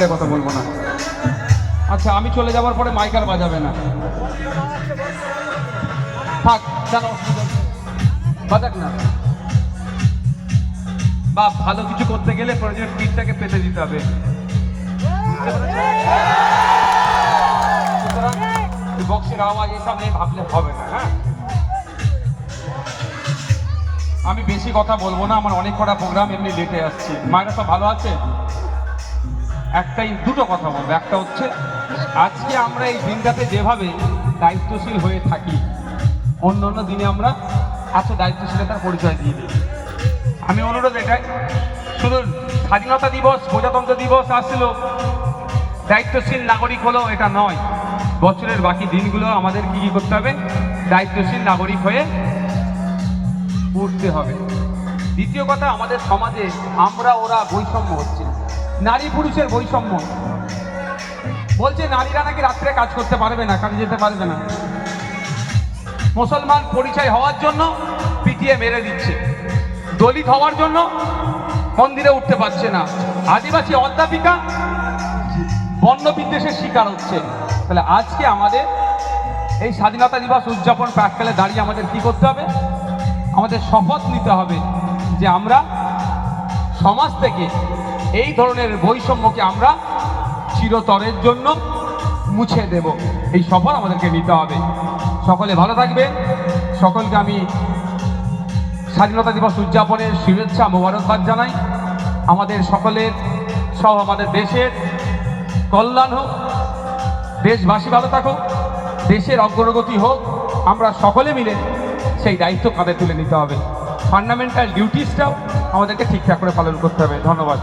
বেড়ে কথা বলব না। আচ্ছা আমি চলে যাওয়ার পরে মাইকার বাজাবে না। থাক কেন বাজাক না। বা ভালো কিছু করতে গেলে প্রয়োজন টিপটাকে পেতে দিতে হবে। বক্সের আওয়াজ এসব নিয়ে ভাবলে হবে না হ্যাঁ? আমি বেশি কথা বলব না, আমার অনেক কটা প্রোগ্রাম এমনি লেটে আসছে। মায়েরা সব ভালো আছে? একটাই দুটো কথা বলব। একটা হচ্ছে, আজকে আমরা এই দিনটাতে যেভাবে দায়িত্বশীল হয়ে থাকি, অন্য অন্য দিনে আমরা এত দায়িত্বশীলতার পরিচয় দিয়ে দিই। আমি অনুরোধ এটাই, শুধু স্বাধীনতা দিবস, প্রজাতন্ত্র দিবস আসলো, দায়িত্বশীল নাগরিক হলো এটা নয়, বছরের বাকি দিনগুলো আমাদের কী কী করতে হবে? দায়িত্বশীল নাগরিক হয়ে উঠতে হবে। দ্বিতীয় কথা, আমাদের সমাজে আমরা ওরা বৈষম্য হচ্ছে নারী পুরুষের বৈষম্য। বলছে, নারীরা নাকি রাত্রে কাজ করতে পারবে না, কাজে যেতে পারবে না। মুসলমান পরিচয় হওয়ার জন্য পিটিয়ে মেরে দিচ্ছে। দলিত হওয়ার জন্য মন্দিরে উঠতে পারছে না। আদিবাসী অধ্যাপিকা বন্য বিদ্বেষের শিকার হচ্ছে। তাহলে আজকে আমাদের এই স্বাধীনতা দিবস উদযাপন প্রাককালে দাঁড়িয়ে আমাদের কি করতে হবে? আমাদের শপথ নিতে হবে যে আমরা সমাজ থেকে এই ধরনের বৈষম্যকে আমরা চিরতরের জন্য মুছে দেব। এই সফল আমাদেরকে নিতে হবে। সকলে ভালো থাকবে সকলকে আমি স্বাধীনতা দিবস উদযাপনের শুভেচ্ছা, মোবারকবাদ জানাই। আমাদের সকলের সব আমাদের দেশের কল্যাণ হোক, দেশবাসী ভালো থাকুক, দেশের অগ্রগতি হোক, আমরা সকলে মিলে সেই দায়িত্ব কাঁধে তুলে নিতে হবে। ফান্ডামেন্টাল ডিউটিসটাও আমাদেরকে ঠিকঠাক করে পালন করতে হবে। ধন্যবাদ।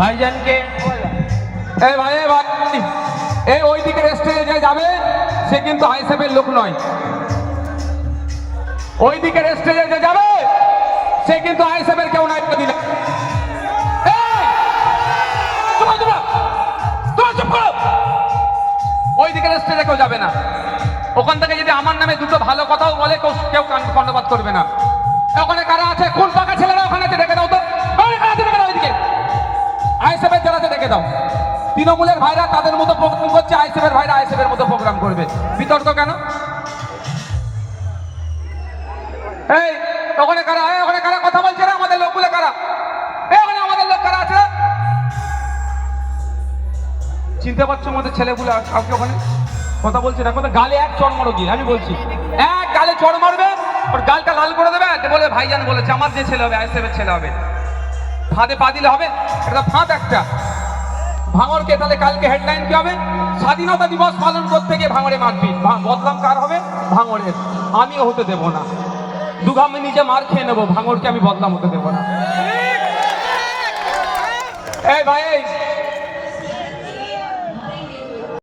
ভাইজানকে এই ভাই ভাই। এই ওই স্টেজে যে যাবে, সে কিন্তু আইসেফের লোক নয়। ওই দিকের স্টেজে যে যাবে, সে কিন্তু আইসেফের কেউ নাই দিলে ওই দিকের স্টেজে কেউ যাবে না। ওখান থেকে যদি আমার নামে দুটো ভালো কথাও বলে, কেউ কেউ কর্ণপাত করবে না। ওখানে কারা আছে? কোন তৃণমূলের ভাইরা তাদের মতো প্রোগ্রাম করছে আইসেফের ভাইরা আইসেফের মতো প্রোগ্রাম করবে। বিতর্ক কেন? এই, ওখানে কারা? ওখানে কারা? কথা বলছে না আমাদের লোকগুলো কারা? ওখানে আমাদের লোক কারা আছে? চিনতে পারছ আমাদের ছেলেগুলো কাউকে ওখানে? কথা বলছে না, কথা গালে এক চড় মারো আমি বলছি। এক গালে চড় মারবে, ওর গালটা লাল করে দেবে বলে, ভাইজান বলেছে, আমার যে ছেলে হবে আইসেফের ছেলে হবে। ফাঁদে পা দিলে হবে? এটা ফাঁদ একটা। ভাঙরকে তাহলে কালকে হেডলাইন কি হবে? স্বাধীনতা দিবস পালন করতে গিয়ে ভাঙরে মারপিট বদলাম কার হবে? ভাঙরের আমিও হতে দেব না। দুঘামে নিজে মার খেয়ে নেব। ভাঙরকে আমি বদলাম হতে দেবো না। এই ভাই